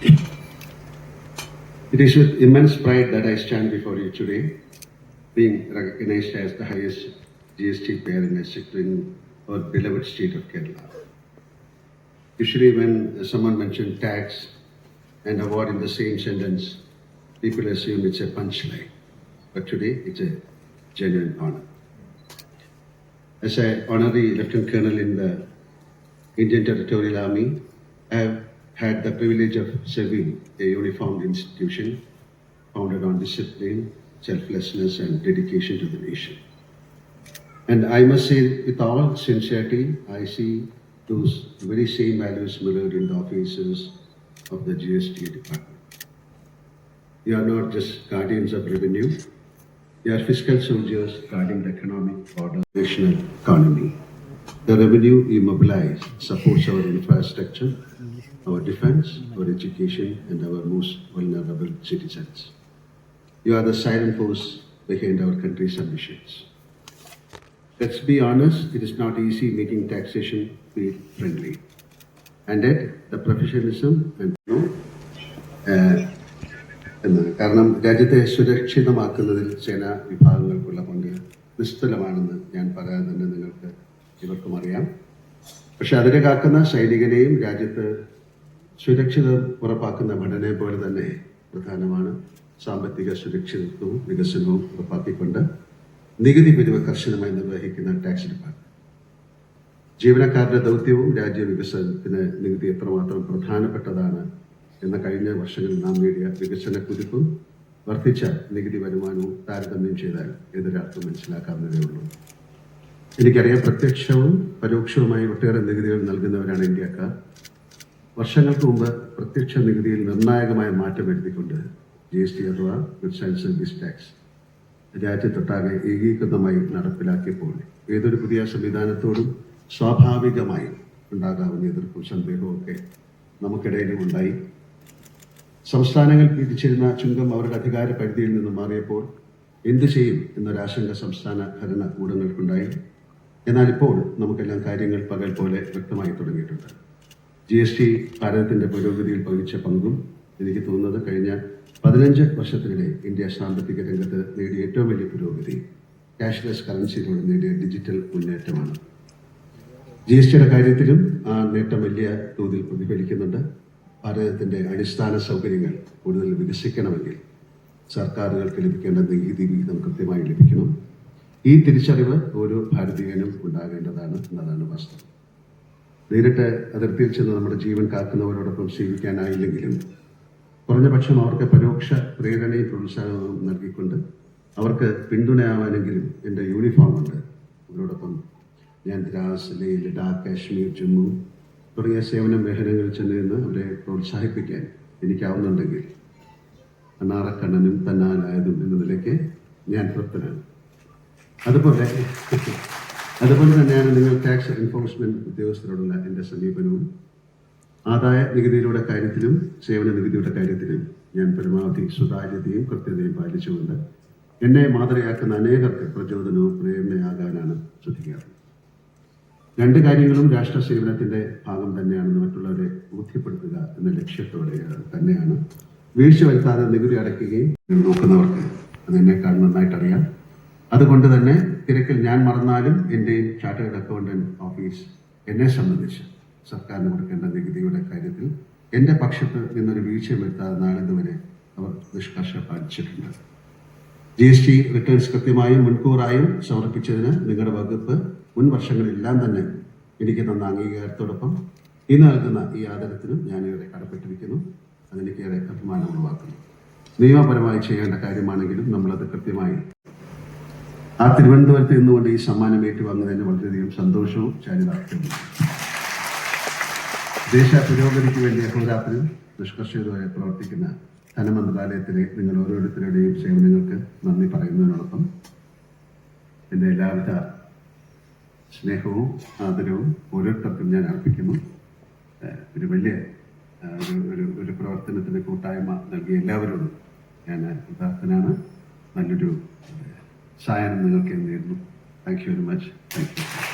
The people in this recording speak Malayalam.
It is with immense pride that I stand before you today, being recognized as the highest GST payer in in our beloved state of Kerala. Usually, when someone mentions tax and award in the same sentence, people assume it's a punchline. But today, it's a genuine honor. As an honorary lieutenant colonel in the Indian Territorial Army, I have had the privilege of serving a uniformed institution founded on discipline, selflessness, and dedication to the nation. And I must say, with all sincerity, I see those very same values mirrored in the offices of the GST department. You are not just guardians of revenue, you are fiscal soldiers guarding the economic order, national economy. The revenue we mobilize supports our infrastructure, our defense, our education, and our most vulnerable citizens. You are the silent force behind our country's ambitions. Let's be honest, it is not easy making taxation feel friendly. And yet, the professionalism and you know, uh, എന്നാണ് കാരണം രാജ്യത്തെ സുരക്ഷിതമാക്കുന്നതിൽ സേനാ വിഭാഗങ്ങൾക്കുള്ള പങ്ക് നിസ്തുലമാണെന്ന് ഞാൻ പറയാതെ തന്നെ നിങ്ങൾക്ക് ഇവർക്കും അറിയാം. പക്ഷെ അതിനെ കാക്കുന്ന സൈനികനെയും രാജ്യത്ത് സുരക്ഷിതം ഉറപ്പാക്കുന്ന ഭടനെ പോലെ തന്നെ പ്രധാനമാണ്. സാമ്പത്തിക സുരക്ഷിതത്വവും വികസനവും ഉറപ്പാക്കിക്കൊണ്ട് നികുതി പിരിവ് കർശനമായി നിർവഹിക്കുന്ന ടാക്സ് ഡിപ്പാർട്ട്മെന്റ്. ജീവനക്കാരുടെ ദൗത്യവും രാജ്യ വികസനത്തിന് നികുതി എത്രമാത്രം പ്രധാനപ്പെട്ടതാണ് എന്ന കഴിഞ്ഞ വർഷങ്ങളിൽ നാം നേടിയ വികസന കുതിപ്പും വർദ്ധിച്ച നികുതി വരുമാനവും താരതമ്യം ചെയ്താൽ എതിരർത്ഥം മനസ്സിലാക്കാവുന്നതേ ഉള്ളൂ. എനിക്കറിയാം പ്രത്യക്ഷവും പരോക്ഷവുമായി ഒട്ടേറെ നികുതികൾ നൽകുന്നവരാണ് ഇന്ത്യക്കാർ. വർഷങ്ങൾക്ക് മുമ്പ് പ്രത്യക്ഷ നികുതിയിൽ നിർണായകമായ മാറ്റം വരുത്തിക്കൊണ്ട് ജി എസ് ടി അഥവാ ഗുഡ്സ് ആൻഡ് സർവീസ് ടാക്സ് രാജ്യത്തൊട്ടാകെ ഏകീകൃതമായി നടപ്പിലാക്കിയപ്പോൾ ഏതൊരു പുതിയ സംവിധാനത്തോടും സ്വാഭാവികമായി ഉണ്ടാകാവുന്ന എതിർപ്പും സന്ദേഹമൊക്കെ നമുക്കിടയിലും ഉണ്ടായി. സംസ്ഥാനങ്ങൾ പിരിച്ചിരുന്ന ചുങ്കം അവരുടെ അധികാര പരിധിയിൽ നിന്ന് മാറിയപ്പോൾ എന്തു ചെയ്യും എന്നൊരാശങ്ക സംസ്ഥാന ഭരണ കൂടങ്ങൾക്കുണ്ടായി എന്നാൽ ഇപ്പോൾ നമുക്കെല്ലാം കാര്യങ്ങൾ പകൽ പോലെ വ്യക്തമായി തുടങ്ങിയിട്ടുണ്ട്. ജി എസ് ടി ഭാരതത്തിന്റെ പുരോഗതിയിൽ വഹിച്ച പങ്കും എനിക്ക് തോന്നുന്നത് കഴിഞ്ഞ പതിനഞ്ച് വർഷത്തിനിടെ ഇന്ത്യ സാമ്പത്തിക രംഗത്ത് നേടിയ ഏറ്റവും വലിയ പുരോഗതി ക്യാഷ്ലെസ് കറൻസിയിലൂടെ നേടിയ ഡിജിറ്റൽ മുന്നേറ്റമാണ്. ജി എസ് ടിയുടെ കാര്യത്തിലും ആ നേട്ടം വലിയ തോതിൽ പ്രതിഫലിക്കുന്നുണ്ട്. ഭാരതത്തിന്റെ അടിസ്ഥാന സൗകര്യങ്ങൾ കൂടുതൽ വികസിക്കണമെങ്കിൽ സർക്കാരുകൾക്ക് ലഭിക്കേണ്ട നികുതി വിഹിതം കൃത്യമായി ലഭിക്കണം. ഈ തിരിച്ചറിവ് ഓരോ ഭാരതീയനും ഉണ്ടാകേണ്ടതാണ് എന്നതാണ് വാസ്തവം നേരിട്ട് അതിർത്തിയിൽ ചെന്ന് നമ്മുടെ ജീവൻ കാക്കുന്നവരോടൊപ്പം ജീവിക്കാനായില്ലെങ്കിലും കുറഞ്ഞ പക്ഷം അവർക്ക് പരോക്ഷ പ്രേരണയും പ്രോത്സാഹനവും നൽകിക്കൊണ്ട് അവർക്ക് പിന്തുണയാവാനെങ്കിലും എന്റെ യൂണിഫോം ഉണ്ട്. അവരോടൊപ്പം ഞാൻ ദ്രാസ് ലേ ലഡാക്ക് കാശ്മീർ ജമ്മു തുടങ്ങിയ സേവന മേഖലകളിൽ ചെന്ന് നിന്ന് അവരെ പ്രോത്സാഹിപ്പിക്കാൻ എനിക്കാവുന്നുണ്ടെങ്കിൽ അണ്ണാറക്കണ്ണനും തന്നാലായതും എന്ന നിലയ്ക്ക് ഞാൻ തൃപ്തനാണ്. അതുപോലെ അതുപോലെ തന്നെയാണ് നിങ്ങൾ ടാക്സ് എൻഫോഴ്സ്മെന്റ് ഉദ്യോഗസ്ഥരോടുള്ള എന്റെ സമീപനവും ആദായ നികുതിയുടെ കാര്യത്തിലും സേവന നികുതിയുടെ കാര്യത്തിലും ഞാൻ പരമാവധി സുതാര്യതയും കൃത്യതയും പാലിച്ചുകൊണ്ട് എന്നെ മാതൃകയാക്കുന്ന അനേകർക്ക് പ്രചോദനവും പ്രേരണയാകാനാണ് ശ്രദ്ധിക്കാറ്. രണ്ട് കാര്യങ്ങളും രാഷ്ട്ര സേവനത്തിന്റെ ഭാഗം തന്നെയാണെന്ന് മറ്റുള്ളവരെ ബോധ്യപ്പെടുത്തുക എന്ന ലക്ഷ്യത്തോടെ തന്നെയാണ് വീഴ്ച വരുത്താതെ നികുതി അടയ്ക്കുകയും നോക്കുന്നവർക്ക് അത് എന്നെക്കാൾ നന്നായിട്ട് അറിയാം അതുകൊണ്ട് തന്നെ തിരക്കിൽ ഞാൻ മറന്നാലും എന്റെയും ചാർട്ടേഡ് അക്കൗണ്ടന്റ് ഓഫീസ് എന്നെ സംബന്ധിച്ച് സർക്കാരിന് കൊടുക്കേണ്ട നികുതിയുടെ കാര്യത്തിൽ എന്റെ പക്ഷത്ത് നിന്നൊരു വീഴ്ച വരുത്താതെ നാളിതുവരെ അവർ നിഷ്കർഷ പാലിച്ചിട്ടുണ്ട്. ജി എസ് ടി റിട്ടേൺസ് കൃത്യമായും മുൻകൂറായും സമർപ്പിച്ചതിന് നിങ്ങളുടെ വകുപ്പ് മുൻ വർഷങ്ങളിലെല്ലാം തന്നെ എനിക്ക് തന്ന അംഗീകാരത്തോടൊപ്പം ഈ നൽകുന്ന ഈ ആദരത്തിനും ഞാനേറെ കടപ്പെട്ടിരിക്കുന്നു. അതെനിക്കേറെ അഭിമാനം ഉളവാക്കുന്നു. നിയമപരമായി ചെയ്യേണ്ട കാര്യമാണെങ്കിലും നമ്മളത് കൃത്യമായി ആ തിരുവനന്തപുരത്ത് നിന്നുകൊണ്ട് ഈ സമ്മാനം ഏറ്റുവാങ്ങുന്നതിന് വളരെയധികം സന്തോഷവും ചാരിതാർത്ഥ്യവും. ദേശ പുരോഗതിക്ക് വേണ്ടി അഹോരാത്രം നിഷ്കർഷതയോടെ പ്രവർത്തിക്കുന്ന ധനമന്ത്രാലയത്തിലെ നിങ്ങൾ ഓരോരുത്തരുടെയും സേവനങ്ങൾക്ക് നന്ദി പറയുന്നതിനോടൊപ്പം എന്റെ എല്ലാവിധ സ്നേഹവും ആദരവും ഓരോരുത്തർക്കും ഞാൻ അർപ്പിക്കുന്നു. ഒരു വലിയ ഒരു ഒരു പ്രവർത്തനത്തിന് കൂട്ടായ്മ നൽകിയ എല്ലാവരോടും ഞാൻ കൃതാർത്ഥനാണ് നല്ലൊരു ഏഹ് സായാഹ്നം നിങ്ങൾക്ക് നേരുന്നു thank you very much thank you